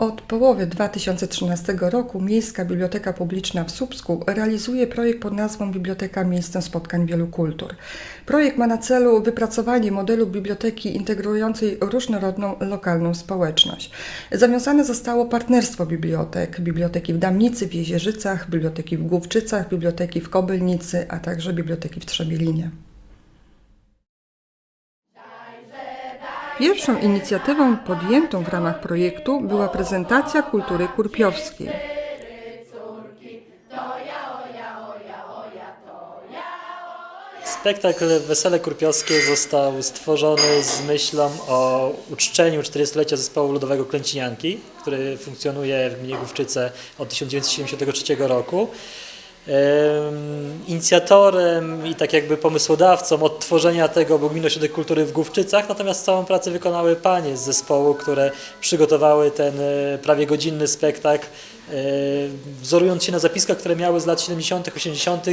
Od połowy 2013 roku Miejska Biblioteka Publiczna w Słupsku realizuje projekt pod nazwą Biblioteka Miejscem Spotkań Wielu Kultur. Projekt ma na celu wypracowanie modelu biblioteki integrującej różnorodną lokalną społeczność. Zawiązane zostało partnerstwo bibliotek, biblioteki w Damnicy, w Jezierzycach, biblioteki w Główczycach, biblioteki w Kobylnicy, a także biblioteki w Trzebielinie. Pierwszą inicjatywą podjętą w ramach projektu była prezentacja kultury kurpiowskiej. Spektakl Wesele Kurpiowskie został stworzony z myślą o uczczeniu 40-lecia zespołu ludowego Klęcinianki, który funkcjonuje w gminie Główczyce od 1973 roku. Em, Inicjatorem i tak jakby pomysłodawcą odtworzenia tego był Gminny Ośrodek Kultury w Główczycach, natomiast całą pracę wykonały panie z zespołu, które przygotowały ten e, prawie godzinny spektakl, wzorując się na zapiskach, które miały z lat 70., 80.,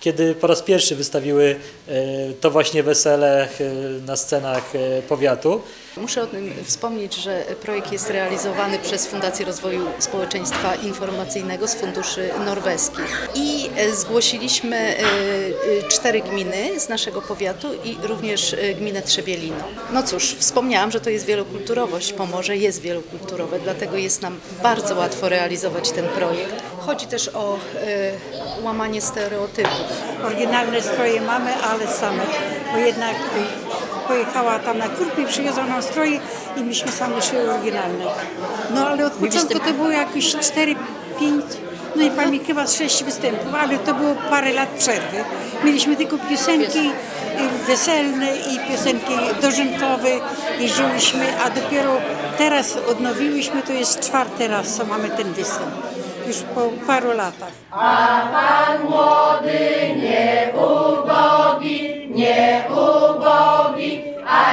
kiedy po raz pierwszy wystawiły e, to właśnie wesele e, na scenach e, powiatu. Muszę o tym wspomnieć, że projekt jest realizowany przez Fundację Rozwoju Społeczeństwa Informacyjnego z funduszy norweskich. I e, zgłosiliśmy e, e, cztery gminy z naszego powiatu i również e, gminę Trzebielino. No cóż, wspomniałam, że to jest wielokulturowość. Pomorze jest wielokulturowe, dlatego jest nam bardzo łatwo realizować ten projekt. Chodzi też o e, łamanie stereotypów. Oryginalne stroje mamy, ale same, bo jednak y, pojechała tam na Kurpie, przywiozła nam stroje i myśmy same szyły oryginalne. No ale od początku to było jakieś 4, 5, no i pamiętam chyba 6 występów, ale to było parę lat przerwy. Mieliśmy tylko piosenki weselne i piosenki dożynkowe, jeździłyśmy, a dopiero teraz odnowiłyśmy, to jest czwarty raz, co mamy ten występ. Już po paru latach. A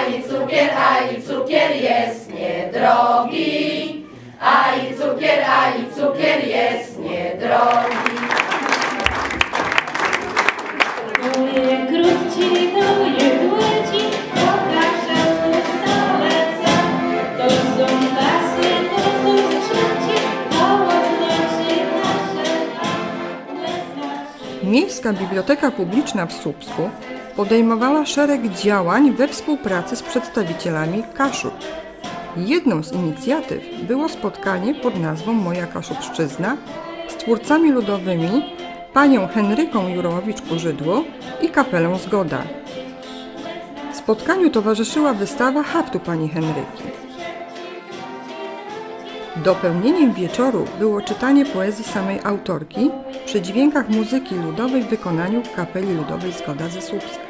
i cukier, a i cukier jest niedrogi. Miejska Biblioteka Publiczna w Słupsku podejmowała szereg działań we współpracy z przedstawicielami Kaszub. Jedną z inicjatyw było spotkanie pod nazwą Moja Kaszubszczyzna z twórcami ludowymi panią Henryką Jurowicz-Kurzydło i kapelą Zgoda. Spotkaniu towarzyszyła wystawa haftu pani Henryki. Dopełnieniem wieczoru było czytanie poezji samej autorki przy dźwiękach muzyki ludowej w wykonaniu kapeli ludowej Zgoda ze Słupska.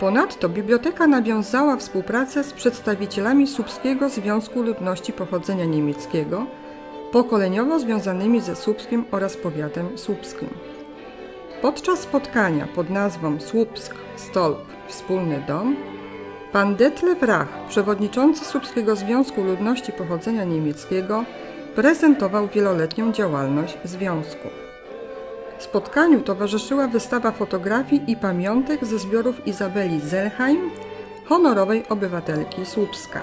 Ponadto biblioteka nawiązała współpracę z przedstawicielami Słupskiego Związku Ludności Pochodzenia Niemieckiego, pokoleniowo związanymi ze Słupskiem oraz powiatem słupskim. Podczas spotkania pod nazwą Słupsk Stolp Wspólny Dom pan Detlef Rach, przewodniczący Słupskiego Związku Ludności Pochodzenia Niemieckiego, prezentował wieloletnią działalność związku. Spotkaniu towarzyszyła wystawa fotografii i pamiątek ze zbiorów Izabeli Zelheim, honorowej obywatelki Słupska.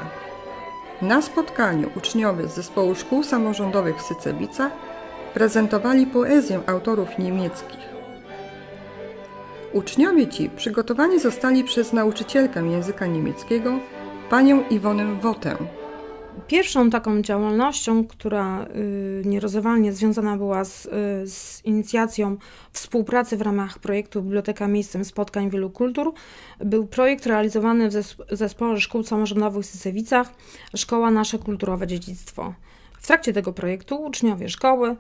Na spotkaniu uczniowie z Zespołu Szkół Samorządowych w Sycewicach prezentowali poezję autorów niemieckich. Uczniowie ci przygotowani zostali przez nauczycielkę języka niemieckiego, panią Iwonę Wotę. Pierwszą taką działalnością, która y, nierozerwalnie związana była z, y, z inicjacją współpracy w ramach projektu Biblioteka Miejscem Spotkań Wielu Kultur, był projekt realizowany w zes- zespole szkół samorządowych w Sycewicach, Szkoła Nasze Kulturowe Dziedzictwo. W trakcie tego projektu uczniowie szkoły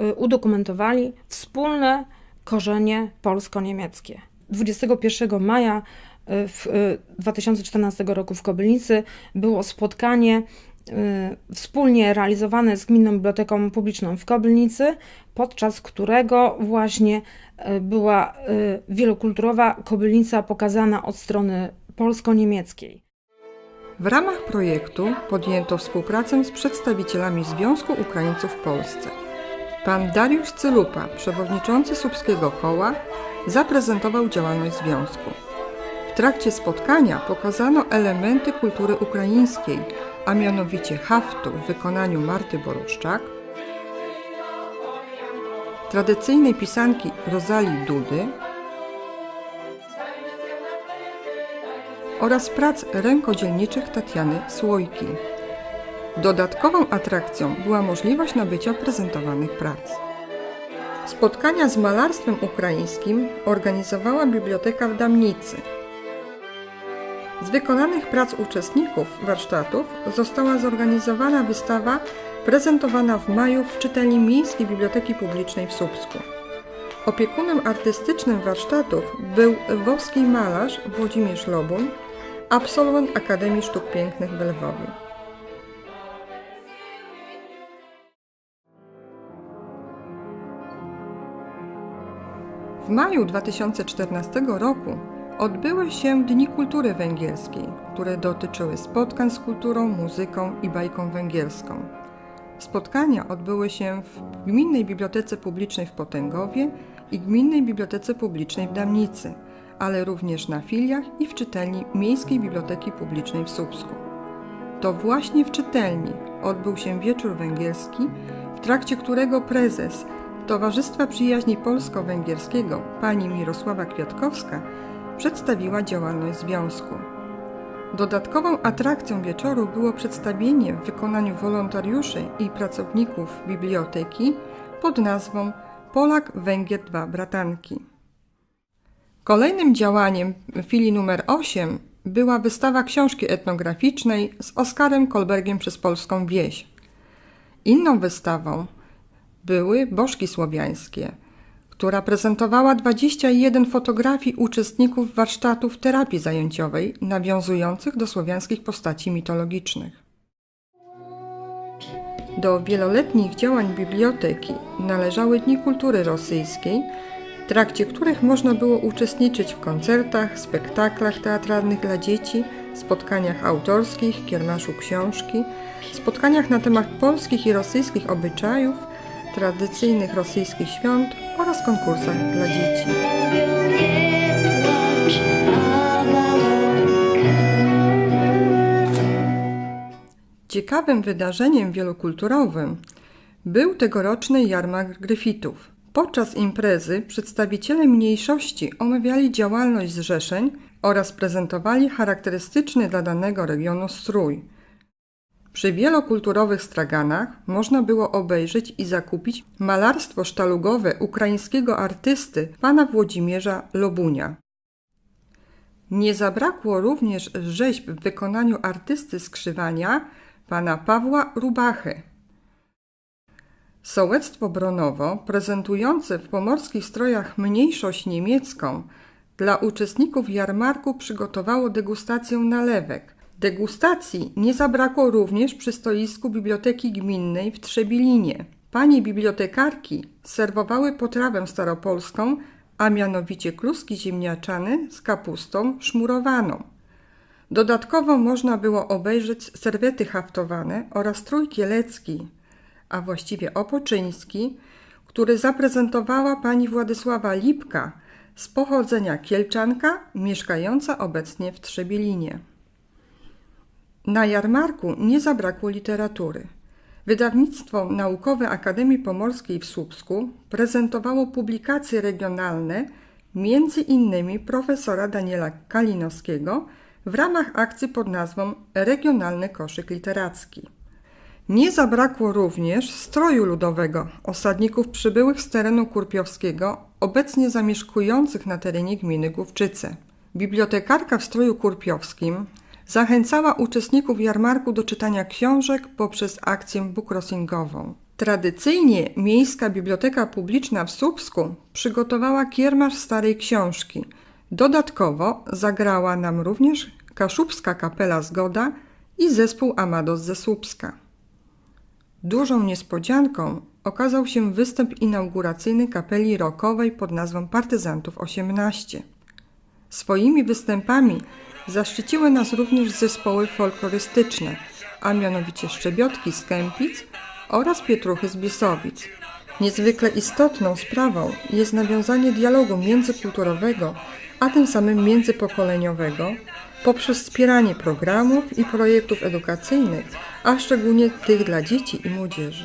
y, udokumentowali wspólne korzenie polsko-niemieckie. 21 maja w y, 2014 roku w Kobylnicy było spotkanie wspólnie realizowane z Gminną Biblioteką Publiczną w Kobylnicy, podczas którego właśnie y, była y, wielokulturowa Kobylnica pokazana od strony polsko-niemieckiej. W ramach projektu podjęto współpracę z przedstawicielami Związku Ukraińców w Polsce. Pan Dariusz Cylupa, przewodniczący Słupskiego Koła, zaprezentował działalność związku. W trakcie spotkania pokazano elementy kultury ukraińskiej, a mianowicie haftu w wykonaniu Marty Boruszczak, tradycyjnej pisanki Rozalii Dudy oraz prac rękodzielniczych Tatiany Słojki. Dodatkową atrakcją była możliwość nabycia prezentowanych prac. Spotkania z malarstwem ukraińskim organizowała Biblioteka w Damnicy. Z wykonanych prac uczestników warsztatów została zorganizowana wystawa prezentowana w maju w czytelni Miejskiej Biblioteki Publicznej w Słupsku. Opiekunem artystycznym warsztatów był lwowski malarz Włodzimierz Lobuń, absolwent Akademii Sztuk Pięknych w Lwowie. W maju 2014 roku odbyły się Dni Kultury Węgierskiej, które dotyczyły spotkań z kulturą, muzyką i bajką węgierską. Spotkania odbyły się w Gminnej Bibliotece Publicznej w Potęgowie i Gminnej Bibliotece Publicznej w Damnicy, ale również na filiach i w czytelni Miejskiej Biblioteki Publicznej w Słupsku. To właśnie w czytelni odbył się wieczór węgierski, w trakcie którego prezes Towarzystwa Przyjaźni Polsko-Węgierskiego pani Mirosława Kwiatkowska przedstawiła działalność związku. Dodatkową atrakcją wieczoru było przedstawienie w wykonaniu wolontariuszy i pracowników biblioteki pod nazwą Polak Węgier Dwa Bratanki. Kolejnym działaniem filii numer 8 była wystawa książki etnograficznej z Oskarem Kolbergiem przez polską wieś. Inną wystawą były Bożki Słowiańskie, która prezentowała 21 fotografii uczestników warsztatów terapii zajęciowej nawiązujących do słowiańskich postaci mitologicznych. Do wieloletnich działań biblioteki należały Dni Kultury Rosyjskiej, w trakcie których można było uczestniczyć w koncertach, spektaklach teatralnych dla dzieci, spotkaniach autorskich, kiermaszu książki, spotkaniach na temat polskich i rosyjskich obyczajów, tradycyjnych rosyjskich świąt oraz konkursach dla dzieci. Ciekawym wydarzeniem wielokulturowym był tegoroczny jarmark Gryfitów. Podczas imprezy przedstawiciele mniejszości omawiali działalność zrzeszeń oraz prezentowali charakterystyczny dla danego regionu strój. Przy wielokulturowych straganach można było obejrzeć i zakupić malarstwo sztalugowe ukraińskiego artysty pana Włodzimierza Lobunia. Nie zabrakło również rzeźb w wykonaniu artysty skrzywania pana Pawła Rubachy. Sołectwo Bronowo, prezentujące w pomorskich strojach mniejszość niemiecką, dla uczestników jarmarku przygotowało degustację nalewek. Degustacji nie zabrakło również przy stoisku Biblioteki Gminnej w Trzebilinie. Panie bibliotekarki serwowały potrawę staropolską, a mianowicie kluski ziemniaczane z kapustą szmurowaną. Dodatkowo można było obejrzeć serwety haftowane oraz strój kielecki, a właściwie opoczyński, który zaprezentowała pani Władysława Lipka z pochodzenia Kielczanka, mieszkająca obecnie w Trzebilinie. Na jarmarku nie zabrakło literatury. Wydawnictwo Naukowe Akademii Pomorskiej w Słupsku prezentowało publikacje regionalne, między innymi profesora Daniela Kalinowskiego w ramach akcji pod nazwą Regionalny Koszyk Literacki. Nie zabrakło również stroju ludowego osadników przybyłych z terenu kurpiowskiego, obecnie zamieszkujących na terenie gminy Główczyce. Bibliotekarka w stroju kurpiowskim zachęcała uczestników jarmarku do czytania książek poprzez akcję bookrossingową. Tradycyjnie Miejska Biblioteka Publiczna w Słupsku przygotowała kiermasz starej książki. Dodatkowo zagrała nam również Kaszubska Kapela Zgoda i zespół Amados ze Słupska. Dużą niespodzianką okazał się występ inauguracyjny kapeli rockowej pod nazwą Partyzantów 18. Swoimi występami Zaszczyciły nas również zespoły folklorystyczne, a mianowicie Szczebiotki z Kępic oraz Pietruchy z Biesowic. Niezwykle istotną sprawą jest nawiązanie dialogu międzykulturowego, a tym samym międzypokoleniowego poprzez wspieranie programów i projektów edukacyjnych, a szczególnie tych dla dzieci i młodzieży.